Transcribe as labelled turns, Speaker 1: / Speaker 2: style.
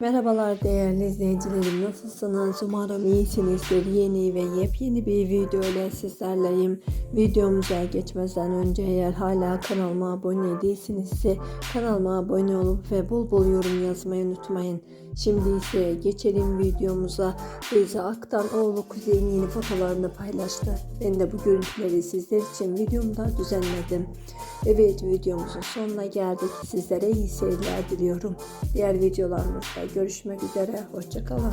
Speaker 1: Merhabalar değerli izleyicilerim. Nasılsınız? Umarım iyisinizdir. Yeni ve yepyeni bir video ile sizlerleyim. Videomuza geçmeden önce eğer hala kanalıma abone değilsinizse kanalıma abone olup ve bol bol yorum yazmayı unutmayın. Şimdi ise geçelim videomuza. Beyza Aktan oğlu Kuzey'in yeni fotolarını paylaştı. Ben de bu görüntüleri sizler için videomda düzenledim Evet videomuzun sonuna geldik. Sizlere iyi seyirler diliyorum. Diğer videolarımızda görüşmek üzere. Hoşçakalın.